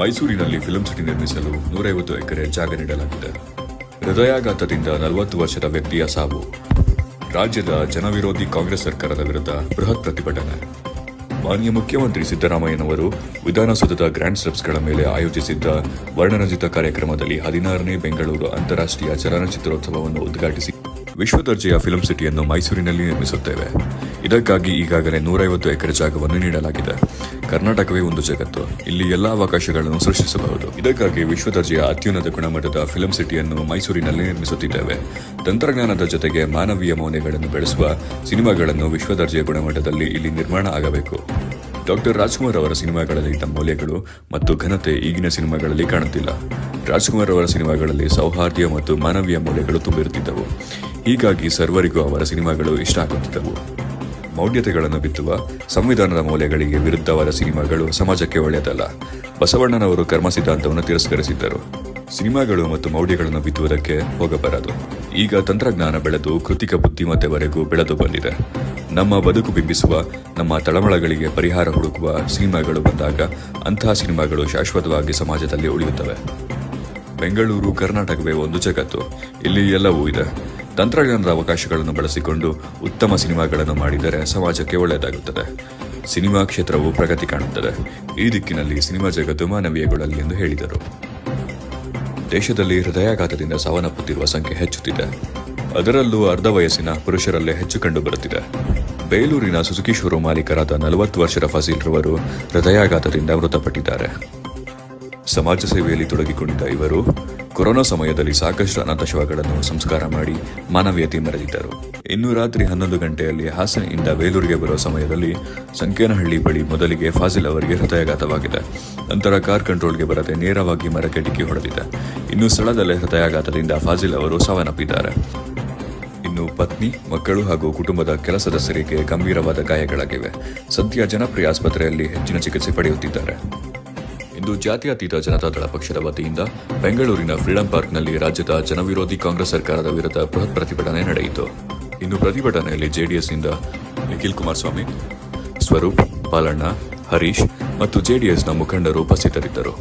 ಮೈಸೂರಿನಲ್ಲಿ film city ನಿರ್ಮಿಸಲು ನೂರೈವತ್ತು ಎಕರೆ ಜಾಗ ನೀಡಲಾಗಿದೆ. ಹೃದಯಾಘಾತದಿಂದ ನಲವತ್ತು ವರ್ಷದ ವ್ಯಕ್ತಿಯ ಸಾವು. ರಾಜ್ಯದ ಜನವಿರೋಧಿ ಕಾಂಗ್ರೆಸ್ ಸರ್ಕಾರದ ವಿರುದ್ಧ ಬೃಹತ್ ಪ್ರತಿಭಟನೆ. ಮಾನ್ಯ ಮುಖ್ಯಮಂತ್ರಿ ಸಿದ್ದರಾಮಯ್ಯನವರು ವಿಧಾನಸೌಧದ ಗ್ರ್ಯಾಂಡ್ ಸ್ಟೆಪ್ಸ್ಗಳ ಮೇಲೆ ಆಯೋಜಿಸಿದ್ದ ವರ್ಣರಂಜಿತ ಕಾರ್ಯಕ್ರಮದಲ್ಲಿ ಹದಿನಾರನೇ ಬೆಂಗಳೂರು ಅಂತಾರಾಷ್ಟ್ರೀಯ ಚಲನಚಿತ್ರೋತ್ಸವವನ್ನು ಉದ್ಘಾಟಿಸಿ ವಿಶ್ವದರ್ಜೆಯ ಫಿಲಂ ಸಿಟಿಯನ್ನು ಮೈಸೂರಿನಲ್ಲಿ ನಿರ್ಮಿಸುತ್ತೇವೆ. ಇದಕ್ಕಾಗಿ ಈಗಾಗಲೇ ನೂರೈವತ್ತು ಎಕರೆ ಜಾಗವನ್ನು ನೀಡಲಾಗಿದೆ. ಕರ್ನಾಟಕವೇ ಒಂದು ಜಗತ್ತು. ಇಲ್ಲಿ ಎಲ್ಲಾ ಅವಕಾಶಗಳನ್ನು ಸೃಷ್ಟಿಸಬಹುದು. ಇದಕ್ಕಾಗಿ ವಿಶ್ವದರ್ಜೆಯ ಅತ್ಯುನ್ನತ ಗುಣಮಟ್ಟದ ಫಿಲಂ ಸಿಟಿಯನ್ನು ಮೈಸೂರಿನಲ್ಲಿ ನಿರ್ಮಿಸುತ್ತಿದ್ದೇವೆ. ತಂತ್ರಜ್ಞಾನದ ಜೊತೆಗೆ ಮಾನವೀಯ ಮೌಲ್ಯಗಳನ್ನು ಬೆಳೆಸುವ ಸಿನಿಮಾಗಳನ್ನು ವಿಶ್ವದರ್ಜೆಯ ಗುಣಮಟ್ಟದಲ್ಲಿ ಇಲ್ಲಿ ನಿರ್ಮಾಣ ಆಗಬೇಕು. ಡಾಕ್ಟರ್ ರಾಜ್ಕುಮಾರ್ ಅವರ ಸಿನಿಮಾಗಳಲ್ಲಿ ಇದ್ದ ಮೌಲ್ಯಗಳು ಮತ್ತು ಘನತೆ ಈಗಿನ ಸಿನಿಮಾಗಳಲ್ಲಿ ಕಾಣುತ್ತಿಲ್ಲ. ರಾಜ್ಕುಮಾರ್ ಅವರ ಸಿನಿಮಾಗಳಲ್ಲಿ ಸೌಹಾರ್ದ್ಯ ಮತ್ತು ಮಾನವೀಯ ಮೌಲ್ಯಗಳು ತುಂಬಿರುತ್ತಿದ್ದವು. ಹೀಗಾಗಿ ಸರ್ವರಿಗೂ ಅವರ ಸಿನಿಮಾಗಳು ಇಷ್ಟ ಆಗುತ್ತಿದ್ದವು. ಮೌಢ್ಯತೆಗಳನ್ನು ಬಿತ್ತುವ, ಸಂವಿಧಾನದ ಮೌಲ್ಯಗಳಿಗೆ ವಿರುದ್ಧವಾದ ಸಿನಿಮಾಗಳು ಸಮಾಜಕ್ಕೆ ಒಳ್ಳೆಯದಲ್ಲ. ಬಸವಣ್ಣನವರು ಕರ್ಮ ಸಿದ್ಧಾಂತವನ್ನು ತಿರಸ್ಕರಿಸಿದ್ದರು. ಸಿನಿಮಾಗಳು ಮತ್ತು ಮೌಢ್ಯಗಳನ್ನು ಬಿತ್ತುವುದಕ್ಕೆ ಹೋಗಬಾರದು. ಈಗ ತಂತ್ರಜ್ಞಾನ ಬೆಳೆದು ಕೃತಿಕ ಬುದ್ಧಿಮತ್ತೆವರೆಗೂ ಬೆಳೆದು ಬಂದಿದೆ. ನಮ್ಮ ಬದುಕು ಬಿಂಬಿಸುವ, ನಮ್ಮ ತಳಮಳಗಳಿಗೆ ಪರಿಹಾರ ಹುಡುಕುವ ಸಿನಿಮಾಗಳು ಬಂದಾಗ ಅಂತಹ ಸಿನಿಮಾಗಳು ಶಾಶ್ವತವಾಗಿ ಸಮಾಜದಲ್ಲಿ ಉಳಿಯುತ್ತವೆ. ಬೆಂಗಳೂರು, ಕರ್ನಾಟಕವೇ ಒಂದು ಜಗತ್ತು. ಇಲ್ಲಿ ಎಲ್ಲವೂ ಇದೆ. ತಂತ್ರಜ್ಞಾನದ ಅವಕಾಶಗಳನ್ನು ಬಳಸಿಕೊಂಡು ಉತ್ತಮ ಸಿನಿಮಾಗಳನ್ನು ಮಾಡಿದರೆ ಸಮಾಜಕ್ಕೆ ಒಳ್ಳೆಯದಾಗುತ್ತದೆ. ಸಿನಿಮಾ ಕ್ಷೇತ್ರವು ಪ್ರಗತಿ ಕಾಣುತ್ತದೆ. ಈ ದಿಕ್ಕಿನಲ್ಲಿ ಸಿನಿಮಾ ಜಗತ್ತು ಮಾನವೀಯಗೊಳ್ಳಲಿ ಎಂದು ಹೇಳಿದರು. ದೇಶದಲ್ಲಿ ಹೃದಯಾಘಾತದಿಂದ ಸಾವನ್ನಪ್ಪುತ್ತಿರುವ ಸಂಖ್ಯೆ ಹೆಚ್ಚುತ್ತಿದೆ. ಅದರಲ್ಲೂ ಅರ್ಧ ವಯಸ್ಸಿನ ಪುರುಷರಲ್ಲೇ ಹೆಚ್ಚು ಕಂಡುಬರುತ್ತಿದೆ. ಬೇಲೂರಿನ ಸುಜುಕಿ ಶೋರೂಮ್ ಮಾಲೀಕರಾದ ನಲವತ್ತು ವರ್ಷದ ಫಸೀಲ್ ರವರು ಹೃದಯಾಘಾತದಿಂದ ಮೃತಪಟ್ಟಿದ್ದಾರೆ. ಸಮಾಜ ಸೇವೆಯಲ್ಲಿ ತೊಡಗಿಕೊಂಡಿದ್ದ ಇವರು ಕೊರೋನಾ ಸಮಯದಲ್ಲಿ ಸಾಕಷ್ಟು ಅನಾಥ ಶವಗಳನ್ನು ಸಂಸ್ಕಾರ ಮಾಡಿ ಮಾನವೀಯತೆ ಮೆರೆದಿದ್ದರು. ಇನ್ನು ರಾತ್ರಿ ಹನ್ನೊಂದು ಗಂಟೆಯಲ್ಲಿ ಹಾಸನದಿಂದ ವೇಲೂರಿಗೆ ಬರುವ ಸಮಯದಲ್ಲಿ ಸಂಕೇನಹಳ್ಳಿ ಬಳಿ ಮೊದಲಿಗೆ ಫಾಜಿಲ್ ಅವರಿಗೆ ಹೃದಯಾಘಾತವಾಗಿದೆ. ನಂತರ ಕಾರ್ ಕಂಟ್ರೋಲ್ಗೆ ಬರದೆ ನೇರವಾಗಿ ಮರಕ್ಕೆ ಡಿಕ್ಕಿ ಹೊಡೆದಿದೆ. ಇನ್ನು ಸ್ಥಳದಲ್ಲೇ ಹೃದಯಾಘಾತದಿಂದ ಫಾಜಿಲ್ ಅವರು ಸಾವನ್ನಪ್ಪಿದ್ದಾರೆ. ಇನ್ನು ಪತ್ನಿ, ಮಕ್ಕಳು ಹಾಗೂ ಕುಟುಂಬದ ಕೆಲ ಸದಸ್ಯರಿಗೆ ಗಂಭೀರವಾದ ಗಾಯಗಳಾಗಿವೆ. ಸದ್ಯ ಜನಪ್ರಿಯ ಆಸ್ಪತ್ರೆಯಲ್ಲಿ ಹೆಚ್ಚಿನ ಚಿಕಿತ್ಸೆ ಪಡೆಯುತ್ತಿದ್ದಾರೆ. ಇಂದು ಜಾತ್ಯತೀತ ಜನತಾದಳ ಪಕ್ಷದ ವತಿಯಿಂದ ಬೆಂಗಳೂರಿನ ಫ್ರೀಡಂ ಪಾರ್ಕ್ನಲ್ಲಿ ರಾಜ್ಯದ ಜನವಿರೋಧಿ ಕಾಂಗ್ರೆಸ್ ಸರ್ಕಾರದ ವಿರುದ್ಧ ಬೃಹತ್ ಪ್ರತಿಭಟನೆ ನಡೆಯಿತು. ಇನ್ನು ಪ್ರತಿಭಟನೆಯಲ್ಲಿ ಜೆಡಿಎಸ್ನಿಂದ ನಿಖಿಲ್ ಕುಮಾರಸ್ವಾಮಿ, ಸ್ವರೂಪ್, ಪಾಲಣ್ಣ, ಹರೀಶ್ ಮತ್ತು ಜೆಡಿಎಸ್ನ ಮುಖಂಡರು ಉಪಸ್ಥಿತರಿದ್ದರು.